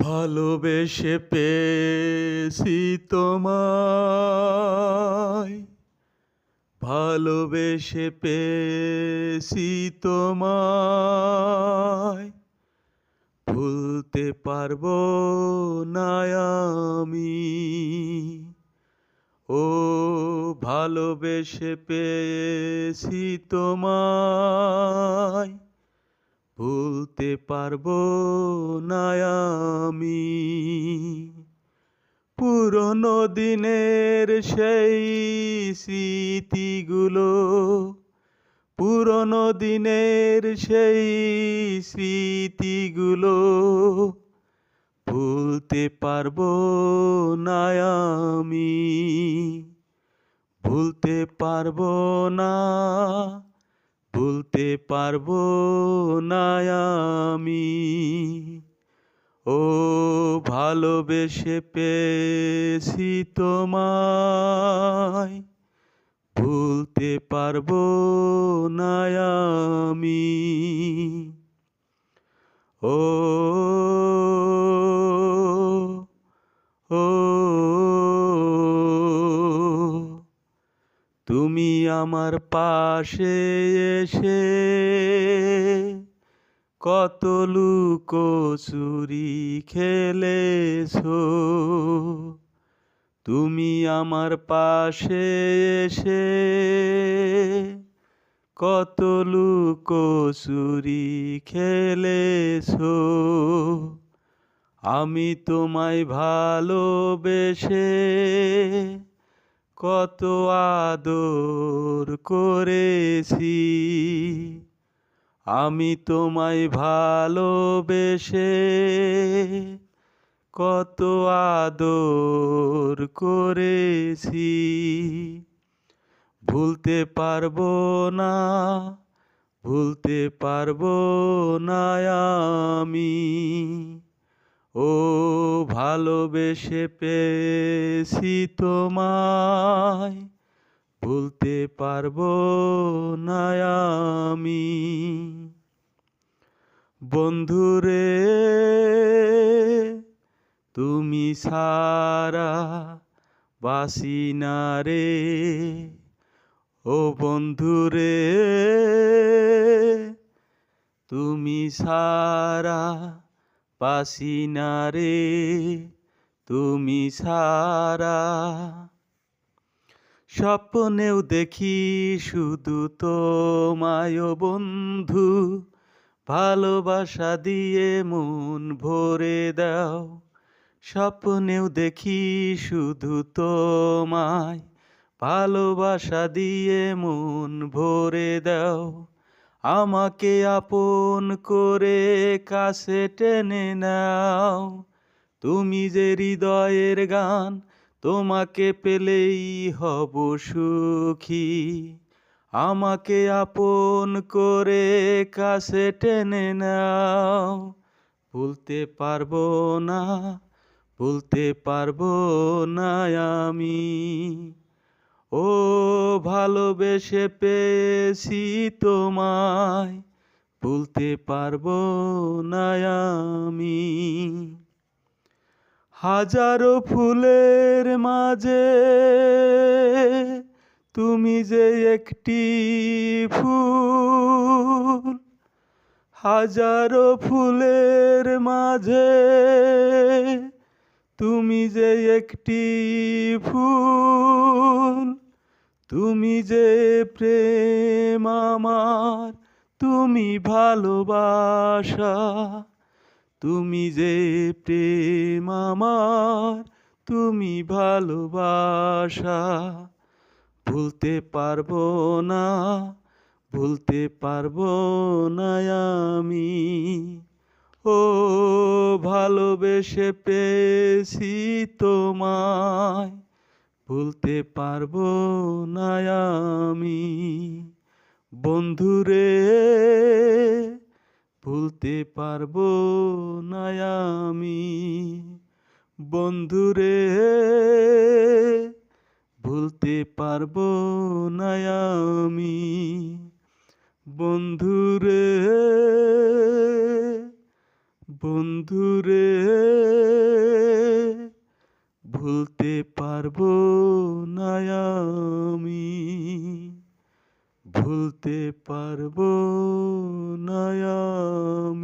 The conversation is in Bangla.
ভালোবেসে পেয়েছি তোমায়। ভালোবেসে পেয়েছি তোমায়। ভুলতে পারব না আমি। ও ভালোবেসে পেয়েছি তোমায়। ভুলতে পারব না আমি। পুরনো দিনের সেই স্মৃতিগুলো, পুরনো দিনের সেই স্মৃতিগুলো ভুলতে পারব না আমি। ভুলতে পারব না ভুলতে পারব না আমি। ও ভালোবেসে পেয়েছি তোমায় ভুলতে পারব না আমি। ও তুমি আমার পাশে এসে কত লুকোচুরি খেলেছো। তুমি আমার পাশে এসে কত লুকোচুরি খেলেছো। আমি তোমায় ভালোবেসে কত আদর করেছি। আমি তোমায় ভালোবেসে কত আদর করেছি। ভুলতে পারব না, ভুলতে পারব না আমি। ও ভালোবেসে পেয়েছি তোমায়, ভুলতে পারব না আমি। বন্ধুরে, তুমি সারা বাসি না রে। ও বন্ধুরে, তুমি সারা পাসি না রে তুমি সারা স্বপ্নেও দেখি শুধু তোমায় বন্ধু, ভালোবাসা দিয়ে মন ভরে দাও। স্বপ্নেও দেখি শুধু তোমায়, ভালোবাসা দিয়ে মন ভরে দাও। আমাকে আপন করে কাছে টেনে নাও। তুমি যে হৃদয়ের গান, তোমাকে পেলেই হব সুখী। আমাকে আপন করে কাছে টেনে নাও। ভুলতে পারব না, ভুলতে পারব না আমি। ও ভালোবেসে পেয়েছি তোমায়। ভুলতে পারব না আমি। হাজারো ফুলের মাঝে তুমি যে একটি ফুল। হাজারো ফুলের মাঝে তুমি যে একটি ফুল। তুমি যে প্রেম আমার, তুমি ভালোবাসা। তুমি যে প্রেম আমার, তুমি ভালোবাসা। ভুলতে পারব না, ভুলতে পারব না আমি। ও, ভালোবেসে পেয়েছি তোমায়। ভুলতে পারব না আমি। বন্ধুরে, ভুলতে পারব না আমি। বন্ধুরে, ভুলতে পারব না আমি। বন্ধুরে বন্ধুরে ভুলতে পারব না আমি। ভুলতে পারব না আমি।